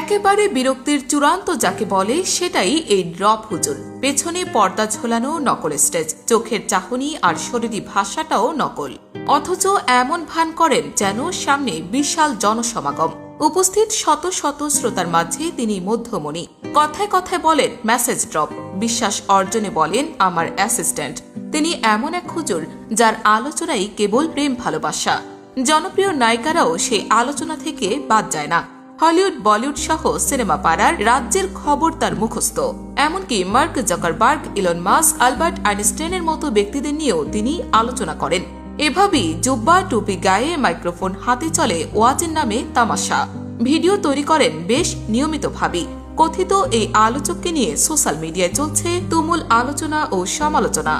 একেবারে বিরক্তির চূড়ান্ত যাকে বলে সেটাই এই ড্রপ হুজুর। পেছনে পর্দা ঝোলানো নকল স্টেজ, চোখের চাহনি আর শরীরী ভাষাটাও নকল। অথচ এমন ভান করেন যেন সামনে বিশাল জনসমাগম। উপস্থিত শত শত শ্রোতার মাঝে তিনি মধ্যমণি। কথায় কথায় বলেন মেসেজ ড্রপ বিশ্বাস অর্জনে বলেন, আমার অ্যাসিস্ট্যান্ট তিনি এমন এক হুজুর যার আলোচনাই কেবল প্রেম ভালোবাসা। জনপ্রিয় নায়িকারাও সেই আলোচনা থেকে বাদ যায় না। হলিউড, বলিউড সহ সিনেমা পাড়ার রাজ্যের খবর তার মুখস্থ। এমনকি Mark Zuckerberg, Elon Musk Albert আইনস্টাইনের মতো ব্যক্তিদের নিয়েও তিনি আলোচনা করেন। এভাবেই জুব্বা টুপি গায়ে মাইক্রোফোন হাতে চলে ওয়াজের নামে তামাশা। ভিডিও তৈরি করেন বেশ নিয়মিতভাবেই। কথিত এই আলোচককে নিয়ে সোশ্যাল মিডিয়ায় চলছে তুমুল আলোচনা ও সমালোচনা।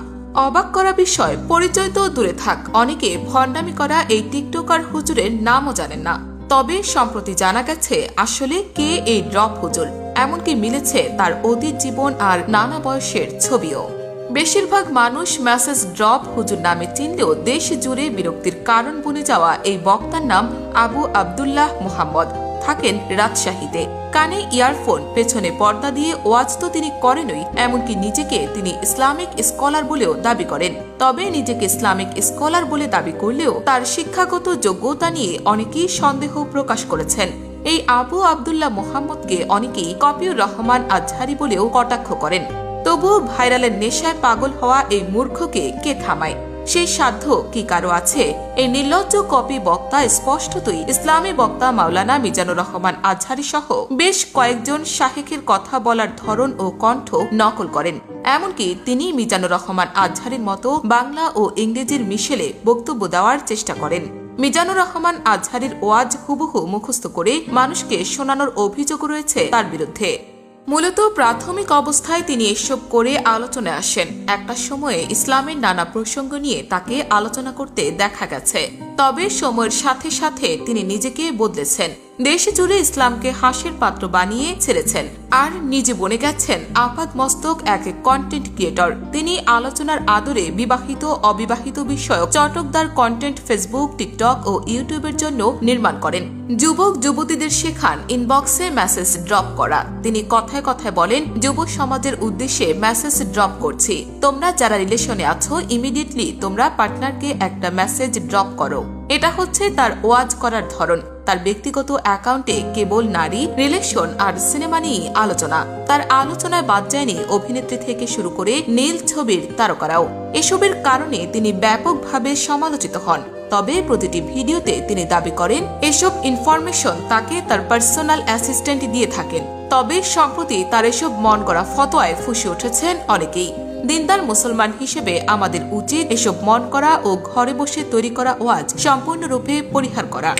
অবাক করা বিষয়, পরিচয় তো দূরে থাক, অনেকে ভণ্ডামি করা এই টিকটকার হুজুরের নামও জানেন না। তবে সম্প্রতি জানা গেছে, আসলে কে এই ড্রপ হুজুর? এমনকি মিলেছে তার অতীত জীবন আর নানা বয়সের ছবিও। বেশিরভাগ মানুষ ম্যাসেজ ড্রপ হুজুর নামে চিনলেও দেশ জুড়ে বিরক্তির কারণ বনে যাওয়া এই বক্তার নাম আবু আবদুল্লাহ মোহাম্মদ। থাকেন রাজশাহীতে। কানে ইয়ারফোন, পেছনে পর্দা দিয়ে ওয়াজ তো তিনি করেনই, এমনকি নিজেকে তিনি ইসলামিক স্কলার বলেও দাবি করেন। তবে নিজেকে ইসলামিক স্কলার বলে দাবি করলেও তার শিক্ষাগত যোগ্যতা নিয়ে অনেকেই সন্দেহ প্রকাশ করেছেন। এই আবু আবদুল্লাহ মোহাম্মদকে অনেকেই কপিউর রহমান আজহারি বলেও কটাক্ষ করেন। তবুও ভাইরালের নেশায় পাগল হওয়া এই মূর্খকে কে থামায়? সেই সাধ্য কি কারও আছে? এই নির্লজ্জ কপি বক্তা স্পষ্টতই ইসলামী বক্তা মাওলানা মিজানুর রহমান আজহারি সহ বেশ কয়েকজন শাহেকের কথা বলার ধরন ও কণ্ঠ নকল করেন। এমনকি তিনি মিজানুর রহমান আজহারির মতো বাংলা ও ইংরেজির মিশেলে বক্তব্য দেওয়ার চেষ্টা করেন। মিজানুর রহমান আজহারির ওয়াজ হুবহু মুখস্থ করে মানুষকে শোনানোর অভিযোগ রয়েছে তার বিরুদ্ধে। মূলত প্রাথমিক অবস্থায় তিনি এসব করে আলোচনায় আসেন। একটা সময়ে ইসলামের নানা প্রসঙ্গ নিয়ে তাকে আলোচনা করতে দেখা গেছে। তবে সময়ের সাথে সাথে তিনি নিজেকে বদলেছেন। দেশে জুড়ে ইসলামকে হাসির পাত্র বানিয়ে ছেড়েছেন। আর নিজে বনে গেছেন আপাত মস্তক এক কন্টেন্ট ক্রিয়েটর তিনি আলোচনার আদরে বিবাহিত, অবিবাহিত বিষয়ক চটকদার কন্টেন্ট ফেসবুক টিকটক ও ইউটিউবের জন্য নির্মাণ করেন। যুবক, যুবতীদের শেখান ইনবক্সে মেসেজ ড্রপ করা। তিনি কথায় কথায় বলেন, যুব সমাজের উদ্দেশ্যে মেসেজ ড্রপ করছি। তোমরা যারা রিলেশনে আছো ইমিডিয়েটলি তোমরা পার্টনারকে একটা মেসেজ ড্রপ করো। এটা হচ্ছে তার ওয়াজ করার ধরন। তার ব্যক্তিগত অ্যাকাউন্টে কেবল নারী, রিলেশন আর সিনেমা নিয়ে আলোচনা। তার আলোচনায় বাদ যায়নি অভিনেত্রী থেকে শুরু করে নীল ছবির তারকারাও। এসবের কারণে তিনি ব্যাপকভাবে সমালোচিত হন। তবে প্রতিটি ভিডিওতে তিনি দাবি করেন, এসব ইনফরমেশন তাকে তার পার্সোনাল অ্যাসিস্ট্যান্ট দিয়ে থাকেন। তবে সম্প্রতি তার এসব মন করা ফতোয়ায় ফুসে উঠেছেন অনেকেই। দিনদার মুসলমান হিসেবে আমাদের উচিত এসব মন করা ও ঘরে বসে তৈরি করা ওয়াজ সম্পূর্ণরূপে পরিহার করা।